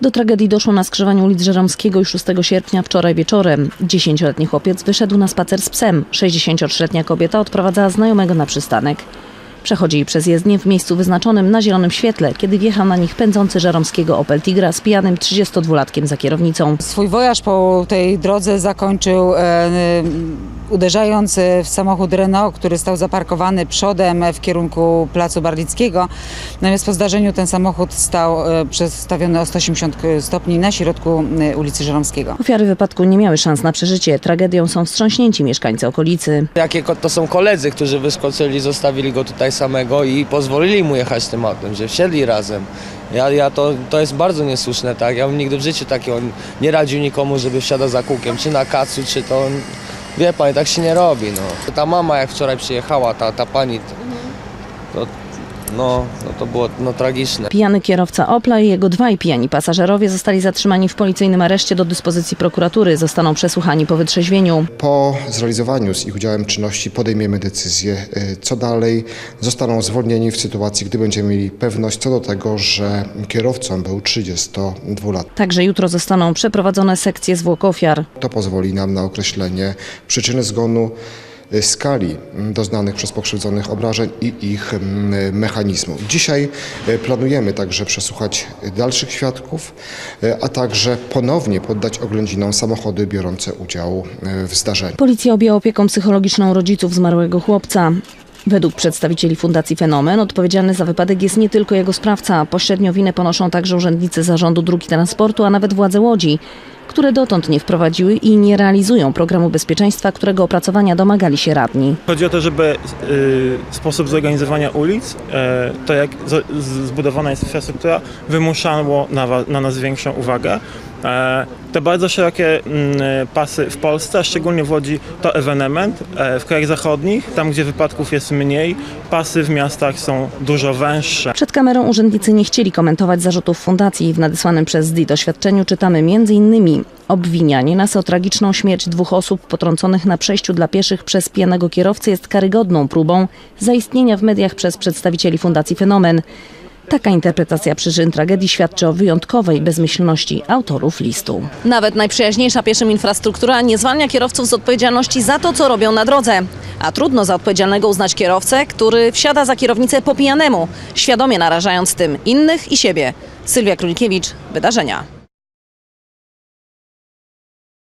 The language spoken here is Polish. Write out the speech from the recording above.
Do tragedii doszło na skrzyżowaniu ulic Żeromskiego i 6 sierpnia wczoraj wieczorem. Dziesięcioletni chłopiec wyszedł na spacer z psem. 63-letnia kobieta odprowadzała znajomego na przystanek. Przechodzili przez jezdnię w miejscu wyznaczonym na zielonym świetle, kiedy wjechał na nich pędzący żeromskiego Opel Tigra z pijanym 32-latkiem za kierownicą. Swój wojaż po tej drodze zakończył e, uderzając w samochód Renault, który stał zaparkowany przodem w kierunku Placu Barlickiego. Natomiast po zdarzeniu ten samochód stał e, przestawiony o 180 stopni na środku e, ulicy Żeromskiego. Ofiary wypadku nie miały szans na przeżycie. Tragedią są wstrząśnięci mieszkańcy okolicy. Jakie to są koledzy, którzy wyskoczyli, zostawili go tutaj samego i pozwolili mu jechać tym autem, że wsiedli razem. Ja, ja to, to jest bardzo niesłuszne, tak? Ja bym nigdy w życiu takiego nie radził nikomu, żeby wsiadał za kółkiem, czy na kacu, czy to... Wie pan, tak się nie robi, no. Ta mama jak wczoraj przyjechała, ta, ta pani, to, no, no to było no, tragiczne. Pijany kierowca Opla i jego dwaj pijani pasażerowie zostali zatrzymani w policyjnym areszcie do dyspozycji prokuratury. Zostaną przesłuchani po wytrzeźwieniu. Po zrealizowaniu z ich udziałem czynności podejmiemy decyzję, y, co dalej. Zostaną zwolnieni w sytuacji, gdy będziemy mieli pewność co do tego, że kierowcą był 32 lat. Także jutro zostaną przeprowadzone sekcje zwłok ofiar. To pozwoli nam na określenie przyczyny zgonu, skali mm, doznanych przez pokrzywdzonych obrażeń i ich mm, mechanizmu. Dzisiaj y, planujemy także przesłuchać dalszych świadków, y, a także ponownie poddać oględzinom samochody biorące udział y, w zdarzeniu. Policja objęła opieką psychologiczną rodziców zmarłego chłopca. Według przedstawicieli Fundacji Fenomen odpowiedzialny za wypadek jest nie tylko jego sprawca. Pośrednio winę ponoszą także urzędnicy Zarządu Dróg i Transportu, a nawet władze Łodzi, które dotąd nie wprowadziły i nie realizują programu bezpieczeństwa, którego opracowania domagali się radni. Chodzi o to, żeby y, sposób zorganizowania ulic, y, to jak z, zbudowana jest infrastruktura, wymuszało na, na nas większą uwagę. E, te bardzo szerokie mm, e, pasy w Polsce, a szczególnie w Łodzi, to ewenement. W krajach zachodnich, tam gdzie wypadków jest mniej, pasy w miastach są dużo węższe. Przed kamerą urzędnicy nie chcieli komentować zarzutów fundacji. W nadesłanym przez DIT oświadczeniu czytamy m.in. obwinianie nas o tragiczną śmierć dwóch osób potrąconych na przejściu dla pieszych przez pijanego kierowcę jest karygodną próbą zaistnienia w mediach przez przedstawicieli Fundacji Fenomen. Taka interpretacja przyczyn tragedii świadczy o wyjątkowej bezmyślności autorów listu. Nawet najprzyjaźniejsza pieszym infrastruktura nie zwalnia kierowców z odpowiedzialności za to, co robią na drodze. A trudno za odpowiedzialnego uznać kierowcę, który wsiada za kierownicę po pijanemu, świadomie narażając tym innych i siebie. Sylwia Królikiewicz, Wydarzenia.